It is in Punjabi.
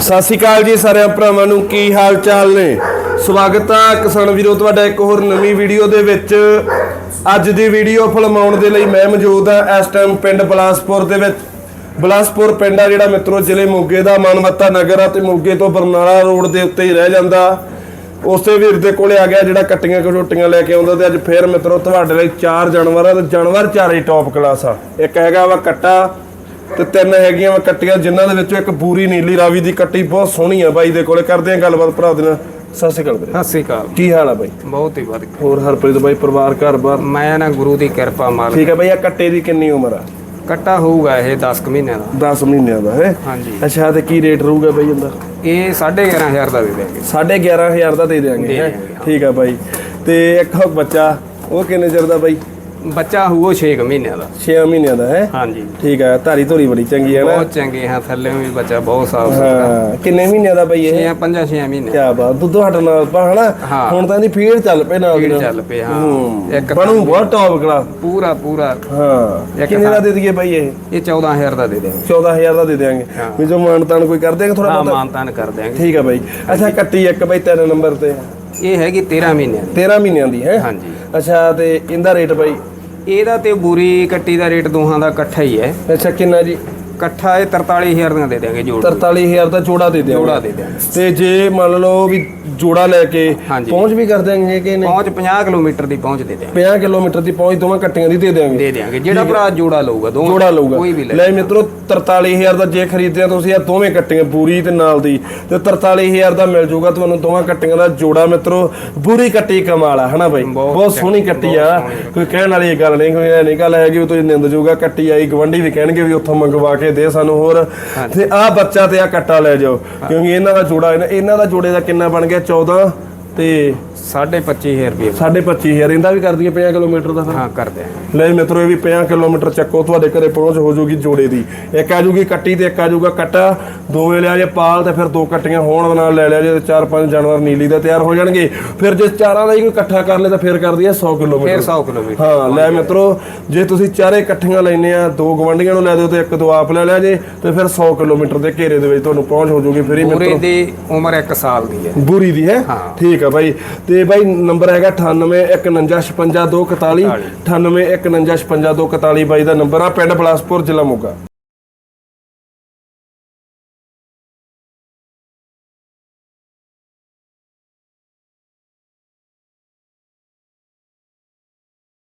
ਸਤਿ ਸ਼੍ਰੀ ਅਕਾਲ ਜੀ ਸਾਰਿਆਂ ਭਰਾਵਾਂ ਨੂੰ, ਕੀ ਹਾਲ ਚਾਲ ਨੇ? ਸਵਾਗਤ ਆ ਕਿਸਾਨ ਵੀਰੋ, ਤੁਹਾਡਾ ਇੱਕ ਹੋਰ ਨਵੀਂ ਵੀਡੀਓ ਦੇ ਵਿੱਚ। ਅੱਜ ਦੀ ਵੀਡੀਓ ਫਿਲਮਾਉਣ ਦੇ ਲਈ ਮੈਂ ਮੌਜੂਦ ਆ ਇਸ ਟਾਈਮ ਪਿੰਡ ਬਲਾਸਪੁਰ ਦੇ ਵਿੱਚ। ਬਲਾਸਪੁਰ ਪਿੰਡ ਆ ਜਿਹੜਾ ਮਿੱਤਰੋ, ਜ਼ਿਲ੍ਹੇ ਮੋਗੇ ਦਾ ਮਾਨਵਤਾ ਨਗਰ ਆ ਤੇ ਮੋਗੇ ਤੋਂ ਬਰਨਾਲਾ ਰੋਡ ਦੇ ਉੱਤੇ ਹੀ ਰਹਿ ਜਾਂਦਾ। ਉਸੇ ਵੀਰ ਦੇ ਕੋਲੇ ਆ ਗਿਆ ਜਿਹੜਾ ਕੱਟੀਆਂ ਕਟੋਟੀਆਂ ਲੈ ਕੇ ਆਉਂਦਾ ਤੇ ਅੱਜ ਫੇਰ ਮਿੱਤਰੋ, ਤੁਹਾਡੇ ਲਈ ਚਾਰ ਜਾਨਵਰ ਆ ਤੇ ਜਾਨਵਰ ਚਾਰੇ ਟੌਪ ਕਲਾਸ ਆ। ਇੱਕ ਹੈਗਾ ਵਾ ਕੱਟਾ ਤੇ ਤਿੰਨ ਹੈਗੀਆਂ ਵਾ ਕੱਟੀਆਂ ਜਿਨ੍ਹਾਂ ਦੇ ਵਿੱਚੋਂ ਇੱਕ ਪੂਰੀ ਨੀਲੀ ਰਾਵੀ ਦੀ ਕੱਟੀ ਬਹੁਤ ਸੋਹਣੀ ਆ ਬਾਈ ਦੇ ਕੋਲੇ। ਕਰਦੇ ਆ ਗੱਲਬਾਤ ਭਰਾ ਦੇ ਨਾਲ। ਸਤਿ ਸ਼੍ਰੀ ਅਕਾਲ ਵੀਰੇ। ਸਤਿ ਸ੍ਰੀ ਅਕਾਲ। ਕੀ ਹਾਲ ਆ ਬਾਈ? ਬਹੁਤ ਹੀ ਵਧੀਆ। ਹੋਰ ਹਰਪ੍ਰੀਤ ਬਾਈ ਪਰਿਵਾਰ ਘਰ-ਬਾਰ? ਮੈਂ ਨਾ ਗੁਰੂ ਦੀ ਕਿਰਪਾ ਮਾਲ ਠੀਕ ਆ ਬਾਈ ਆ ਕੱਟੇ ਦੀ ਕਿੰਨੀ ਉਮਰ ਆ? ਕੱਟਾ ਹੋਊਗਾ ਇਹ 10 ਕੁ ਮਹੀਨਿਆਂ ਦਾ। 10 ਮਹੀਨਿਆਂ ਦਾ ਹੈ? ਹਾਂਜੀ। ਅੱਛਾ ਤੇ ਕੀ ਰੇਟ ਰਹੂਗਾ ਬਾਈ ਇਹਦਾ? ਇਹ 11500 ਦਾ ਦੇ ਦੇਣਗੇ 11500 ਦਾ ਦੇ? ਦਿਆਂਗੇ। ਠੀਕ ਆ ਬਾਈ। ਤੇ ਇੱਕ ਬੱਚਾ ਉਹ ਕਿੰਨੇ ਚਿਰ ਦਾ ਬਾਈ? ਬੱਚਾ ਹੋਊ 6 ਮਹੀਨਿਆਂ ਦਾ। 6 ਮਹੀਨਿਆਂ ਦਾ ਹੈ? ਹਾਂਜੀ। ਠੀਕ ਆ ਧਾਰੀ ਧੋਰੀ ਬੜੀ ਚੰਗੀ ਹੈ ਨਾ? ਬਹੁਤ ਚੰਗੇ ਹਾਂ ਥੱਲੇ ਵੀ ਬੱਚਾ ਬਹੁਤ ਸਾਫ਼ ਸੁਥਰਾ। ਹਾਂ ਕਿੰਨੇ ਮਹੀਨਿਆਂ ਦਾ ਬਾਈ ਇਹ? ਇਹ 5 6 ਮਹੀਨੇ। ਕਿਆ ਬਾਤ ਦੁੱਧ ਹਟ ਨਾਲ ਪਾ ਹਨਾ? ਹਾਂ। ਹੁਣ ਤਾਂ ਇਹਦੀ ਫੀਡ ਚੱਲ ਪਏ ਨਾਲ ਦੀ ਫੀਡ। ਚੱਲ ਪਏ ਹਾਂ। ਹੂੰ। ਇੱਕ ਬਣੂ ਬਹੁਤ ਟੌਪ ਕਲਾਸ ਪੂਰਾ ਪੂਰਾ। ਹਾਂ ਕਿੰਨੇ ਦਾ ਦੇ ਦਈਏ ਬਾਈ ਇਹ? ਇਹ 14000 ਦਾ ਦੇ ਦੇਣਗੇ 14000 ਦਾ ਦੇ ਦਿਆਂਗੇ ਹਾਂ। ਵੀ ਜੋ ਮਾਨ ਤਾਨ ਕੋਈ ਕਰ ਦੇਗਾ ਥੋੜਾ ਹਾਂ ਬਹੁਤਾ? ਮਾਨਤਾਨ ਕਰ ਦੇਣਗੇ ਠੀਕ ਆ ਬਾਈ। ਅੱਛਾ ਕੱਟੀ ਇੱਕ ਬਾਈ ਤਿੰਨ ਨੰਬਰ ਤੇ। ਇਹ ਹੈਗੀ 13 ਮਹੀਨੇ 13 ਮਹੀਨਿਆਂ ਦੀ ਹੈ? ਹਾਂਜੀ। ਅੱਛਾ ਤੇ ਇਹਦਾ ਰੇਟ ਬਾਈ? ਇਹਦਾ ਤੇ ਬੂਰੀ ਕੱਟੀ ਦਾ ਰੇਟ ਦੋਹਾਂ ਦਾ ਇਕੱਠਾ ਹੀ ਹੈ। ਅੱਛਾ ਕਿੰਨਾ ਜੀ? ਇਕੱਠਾ ਇਹ 43000 ਦੀਆਂ ਦੇ ਦੇਣਗੇ ਜੋੜ 43000 ਦਾ ਜੋੜਾ ਦੇ ਦਿਆਂਗੇ। ਜੋੜਾ ਦੇ ਦੇਣਗੇ ਤੇ ਜੇ ਮੰਨ ਲਓ ਵੀ ਜੋੜਾ ਲੈ ਕੇ ਹਾਂਜੀ। ਪਹੁੰਚ ਵੀ ਕਰ ਦਿਆਂਗੇ ਕਿ ਨਹੀਂ? ਪਹੁੰਚ 50 ਕਿਲੋਮੀਟਰ ਦੀ ਪਹੁੰਚ ਦੇ ਦੇਣਗੇ 50 ਕਿਲੋਮੀਟਰ ਦੀ ਪਹੁੰਚ ਦੋਵਾਂ ਕੱਟੀਆਂ ਦੀ ਦੇ ਦਿਆਂਗੇ। ਦੇ ਦੇਣਗੇ ਜਿਹੜਾ ਭਰਾ ਜੋੜਾ ਲਊਗਾ ਦੋ ਜੋੜਾ ਲਊਗਾ। ਕੋਈ ਵੀ ਲੈ ਲੈ ਮਿੱਤਰੋ 43000 ਦਾ ਜੇ ਖਰੀਦਦੇ ਆ ਤੁਸੀਂ ਇਹ ਦੋਵੇਂ ਕੱਟੀਆਂ ਪੂਰੀ ਤੇ ਨਾਲ ਦੀ। ਤੇ 43000 ਦਾ ਮਿਲ ਜਾਊਗਾ ਤੁਹਾਨੂੰ ਦੋਵਾਂ ਕੱਟੀਆਂ ਦਾ ਜੋੜਾ ਮਿੱਤਰੋ। ਪੂਰੀ ਕੱਟੀ ਕਮਾਲ ਆ ਹਨਾ ਬਾਈ? ਬਹੁਤ ਬਹੁਤ ਸੋਹਣੀ ਕੱਟੀ ਆ। ਕੋਈ ਕਹਿਣ ਵਾਲੀ ਗੱਲ ਨਹੀਂ ਕੋਈ ਇਹ ਨਹੀਂ ਗੱਲ ਹੈਗੀ ਵੀ ਤੁਸੀਂ ਨਿੰਦ ਜਾਊਗਾ ਕੱਟੀ ਆਈ ਗਵੰਡੀ ਵੀ ਕਹਿਣਗੇ ਵੀ ਉੱਥੋਂ ਮੰਗਵਾ ਕੇ ਦੇ ਸਾਨੂੰ ਹੋਰ। ਤੇ ਆਹ ਬੱਚਾ ਤੇ ਆ ਕੱਟਾ ਲੈ ਜਾਓ। ਕਿਉਂਕਿ ਇਹਨਾਂ ਦਾ ਜੋੜਾ ਇਹਨਾਂ ਦਾ ਜੋੜੇ ਦਾ ਕਿੰਨਾ ਬਣ ਗਿਆ? 14 ਤੇ 25000 ਰੁਪਏ। 25000 ਇਹਦਾ ਵੀ ਕਰ ਦਈਏ 50 ਕਿਲੋਮੀਟਰ ਦਾ ਫਿਰ? ਹਾਂ ਕਰਦੇ ਆ ਲੈ ਮਿੱਤਰੋ ਇਹ ਵੀ 50 ਕਿਲੋਮੀਟਰ ਚੱਕੋ ਤੁਹਾਡੇ ਘਰੇ ਪਹੁੰਚ ਹੋ ਜਾਊਗੀ ਜੋੜੇ ਦੀ। ਇੱਕ ਆ ਜਾਊਗੀ ਕੱਟੀ ਤੇ ਇੱਕ ਆ ਜਾਊਗਾ ਕੱਟਾ। ਦੋਵੇਂ ਲਿਆ ਜੇ ਪਾਲ ਤੇ ਫਿਰ ਦੋ ਕੱਟੀਆਂ ਹੋਣ ਨਾਲ ਲੈ ਲਿਆ ਜੇ ਚਾਰ ਪੰਜ ਜਾਨਵਰ ਨੀਲੀ ਦੇ ਤਿਆਰ ਹੋ ਜਾਣਗੇ। ਫਿਰ ਜੇ ਚਾਰਾਂ ਦਾ ਹੀ ਕੋਈ ਇਕੱਠਾ ਕਰ ਲੇ ਤਾਂ ਫਿਰ ਕਰ ਦਈਏ 100 ਫਿਰ ਕਿਲੋਮੀਟਰ 100 ਕਿਲੋਮੀਟਰ। ਹਾਂ ਲੈ ਮਿੱਤਰੋ ਜੇ ਤੁਸੀਂ ਚਾਰੇ ਇਕੱਠੀਆਂ ਲੈਨੇ ਆ ਦੋ ਗਵੰਡੀਆਂ ਨੂੰ ਲੈ ਦਿਓ ਤੇ ਇੱਕ ਦੋ ਆਪ ਲੈ ਲਿਆ ਜੇ ਤੇ ਫਿਰ 100 ਕਿਲੋਮੀਟਰ ਦੇ ਘੇਰੇ ਦੇ ਵਿੱਚ ਤੁਹਾਨੂੰ ਪਹੁੰਚ ਹੋ ਜਾਊਗੀ ਫਿਰ ਹੀ ਪੂਰੇ ਮਿੱਤਰੋ। ਦੀ ਉਮਰ 1 ਸਾਲ ਦੀ ਹੈ। ਬੂਰੀ ਦੀ ਹੈ? ਹਾਂ। ਠੀਕ ਆ ਬਾਈ। ਤੇ ਬਾਈ ਨੰਬਰ ਹੈਗਾ 9819565241 9819565241 ਬਾਈ ਦਾ ਨੰਬਰ ਆ, ਪਿੰਡ ਬਲਾਸਪੁਰ, ਜ਼ਿਲ੍ਹਾ ਮੋਗਾ।